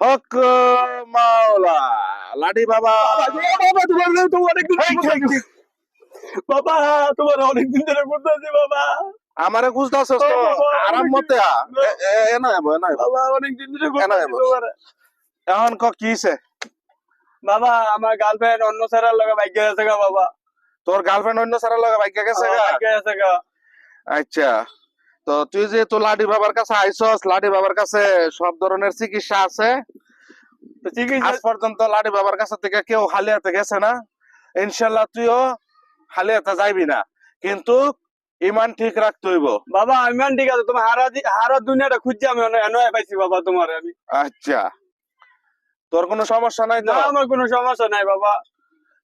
হক মাওলা। লাডি বাবা। বাবা তোমার তোমার অনেকদিন বাবা তোমার অনেকদিন ধরে করতেছি বাবা। আমারে বুঝতাছস তো? আরাম অনেক- মতে? আ এ- এ- এ না এবো, এ না এবো। বাবা অনেকদিন ধরে? তোমার। এখন ক কিছে বাবা আমার গার্লফ্রেন্ড অন্য স্যারের লগে বাইক গেছে গা বাবা। তোর গার্লফ্রেন্ড অন্য সারা লাগা বাইকে গেছে গা? গেছে গা। আচ্ছা। তো তুই যে তো লাডি বাবার কাছে আইছস লাডি বাবার কাছে সব ধরনের চিকিৎসা আছে। তো চিকিৎসা আজ পর্যন্ত লাডি বাবার কাছে থেকে কেউ হালিয়াতে গেছে না। ইনশাল্লাহ তুইও হালিয়াতে যাইবি না। কিন্তু ইমান ঠিক রাখতে হইব। বাবা আমি মান ঠিক আছে তোমার হারা হারা দুনিয়াটা খুঁজছি আমি এনে এনে পাইছি বাবা তোমার আমি। আচ্ছা। তোর কোনো সমস্যা নাই তো? না আমার কোনো সমস্যা নাই বাবা।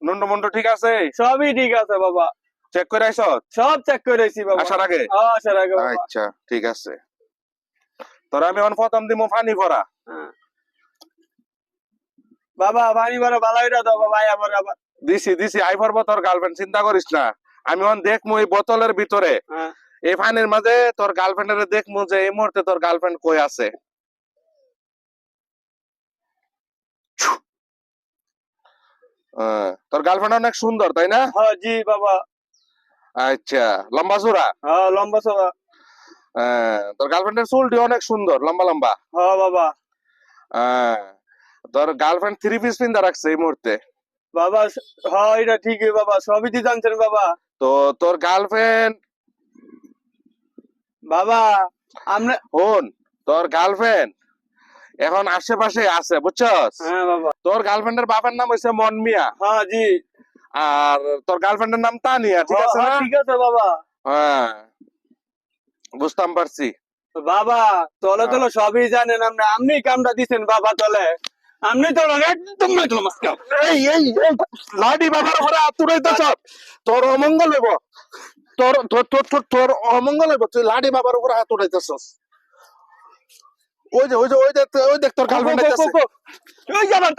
নুন্ডু মুন্ডু ঠিক আছে? সবই ঠিক আছে বাবা। চেক করে আইছ সব চেক করেছি বাবা। আসার আগে? আসার আগে আচ্ছা ঠিক আছে। তোর আমি এখন প্রথম দিমু পানি ভরা। হ্যাঁ। বাবা পানি ভরা বালাইটা দাও বাবা আবার আবার। দিছি দিছি আই ভরবো তোর গার্লফ্রেন্ড চিন্তা করিস না। আমি এখন দেখমু এই বোতলের ভিতরে। হ্যাঁ। এই পানির মাঝে তোর গার্লফ্রেন্ডের দেখমু যে এই মুহূর্তে তোর গার্লফ্রেন্ড কই আছে। তোর গার্লফ্রেন্ড অনেক সুন্দর তাই না? হ্যাঁ জি বাবা। আচ্ছা লম্বা চূড়া হ্যাঁ লম্বা সবা আহ, তোর গার্লফ্রেন্ডের চুলটি অনেক সুন্দর লম্বা লম্বা। হ্যাঁ বাবা। আহ, তোর গার্লফ্রেন্ড থ্রি পিস পিন্দা রাখছে এই মুহূর্তে? বাবা হ্যাঁ এটা ঠিকই বাবা সবই তো জানছেন বাবা। তো তোর গার্লফ্রেন্ড বাবা আমরা হন তোর গার্লফ্রেন্ড এখন আশেপাশে আছে বুঝছস? হ্যাঁ বাবা। তোর গার্লফ্রেন্ডের বাবার নাম হইছে মনমিয়া। হ্যাঁ জি। আর তোর গার্লফ্রেন্ডের নাম তানিয়া ঠিক হ্যাঁ, আছে হ্যাঁ, না ঠিক আছে বাবা। হ্যাঁ বুঝতাম পারছি। বাবা তলে তলে হ্যাঁ। সবই জানেন আপনি। আপনি কামটা দিছেন বাবা তলে। আপনি তো একদম মেটলো মাস্কা। এই এই লাডি বাবার ঘরে আতুরাইতেছ তোর অমঙ্গল হইব। তোর তোর তোর তোর তোর অমঙ্গল হইব। তুই লাডি বাবার উপরে হাত উঠাইতেছস ওই যে ওই যে ওই দেখ ওই দেখ তোর গার্লফ্রেন্ড ওই যাবার